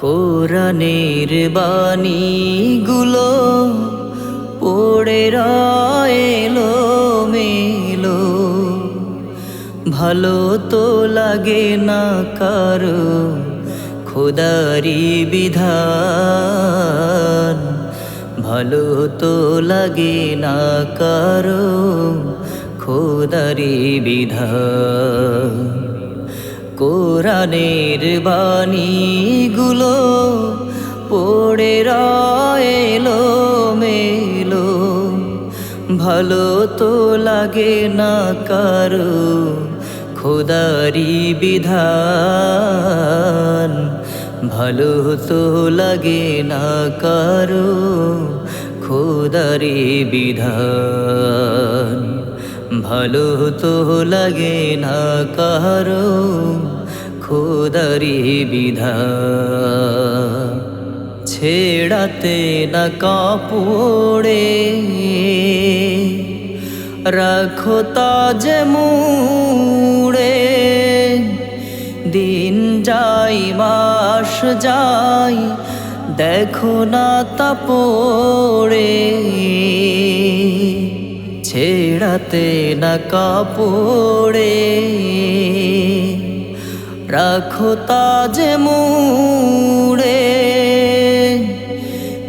কোরআনের বাণীগুলো পড়ে রয়েলো, মেলো। ভালো তো লাগে না কারও খোদারি বিধান। ভালো তো লাগে না কারও খোদারি বিধান। কোরআনের বাণীগুলো পড়ে রয়েলো, মেলো। ভালো তো লাগে না কারও খোদারি বিধান। ভালো তো লাগে না কারও খোদারি বিধান। ভালো তো লাগে না কারও, খোদারি বিধা। ছেড়াতে না কাপড়ে, রাখো তাজ মুড়ে। দিন যাই, মাস যাই, দেখো না তা পড়ে। ছেড়াতে না কাপড়ে। রাখো তাজ মুড়ে।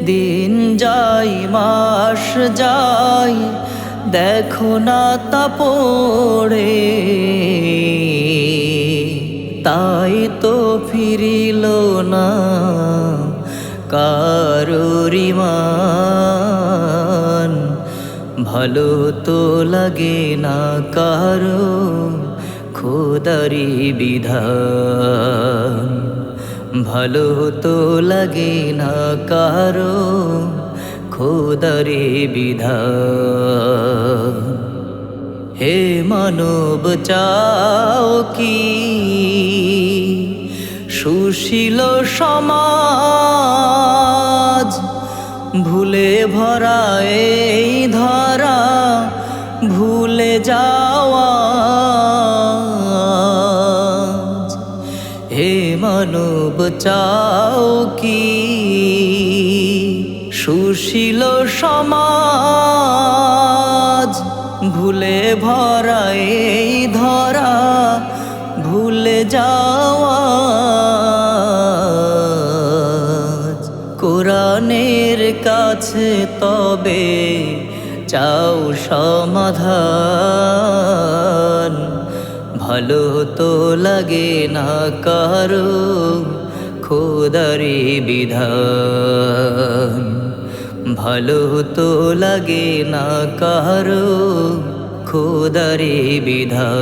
দিন যাই মাস যাই দেখো না তা পড়ে। তাই তো ফিরিল না কারুরিমান ভালো তো লাগে না কারও খোদারি বিধান। ভালো তো লাগে না কারও খোদারি বিধান। হে মানব, চাও কি? সুশীল সমাজ, ভুলে ভরা এই ধরা যাওয়া। হে মানব, চাও কি? সুশীল সমাজ, ভুলে ভরা এই ধরা, ভুলে যাওয়া। কোরআনের কাছে তবে চাও সমাধান। ভালো তো লাগে না কারও খোদারি বিধান। ভালো তো লাগে না কারও খোদারি বিধান।